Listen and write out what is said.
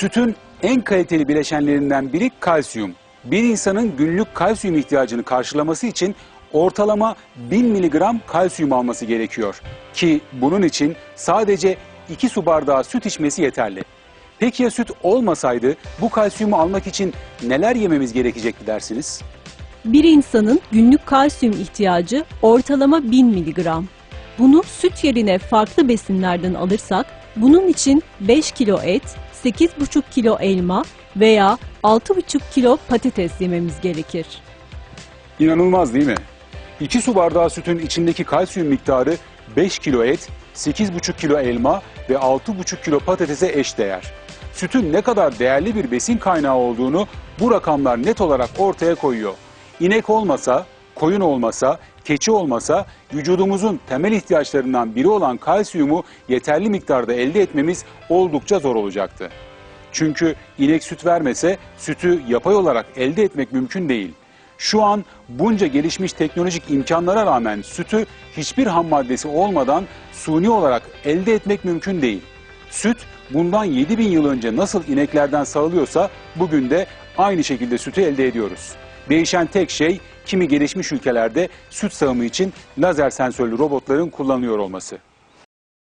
Sütün en kaliteli bileşenlerinden biri kalsiyum. Bir insanın günlük kalsiyum ihtiyacını karşılaması için ortalama 1000 miligram kalsiyum alması gerekiyor. Ki bunun için sadece 2 su bardağı süt içmesi yeterli. Peki ya süt olmasaydı bu kalsiyumu almak için neler yememiz gerekecekti dersiniz? Bir insanın günlük kalsiyum ihtiyacı ortalama 1000 miligram. Bunu süt yerine farklı besinlerden alırsak bunun için 5 kilo et, 8,5 kilo elma veya 6,5 kilo patates yememiz gerekir. İnanılmaz değil mi? 2 su bardağı sütün içindeki kalsiyum miktarı 5 kilo et, 8,5 kilo elma ve 6,5 kilo patatese eşdeğer. Sütün ne kadar değerli bir besin kaynağı olduğunu bu rakamlar net olarak ortaya koyuyor. İnek olmasa, koyun olmasa, keçi olmasa vücudumuzun temel ihtiyaçlarından biri olan kalsiyumu yeterli miktarda elde etmemiz oldukça zor olacaktı. Çünkü inek süt vermese sütü yapay olarak elde etmek mümkün değil. Şu an bunca gelişmiş teknolojik imkanlara rağmen sütü hiçbir ham maddesi olmadan suni olarak elde etmek mümkün değil. Süt bundan 7000 yıl önce nasıl ineklerden sağılıyorsa bugün de aynı şekilde sütü elde ediyoruz. Değişen tek şey kimi gelişmiş ülkelerde süt sağımı için lazer sensörlü robotların kullanılıyor olması.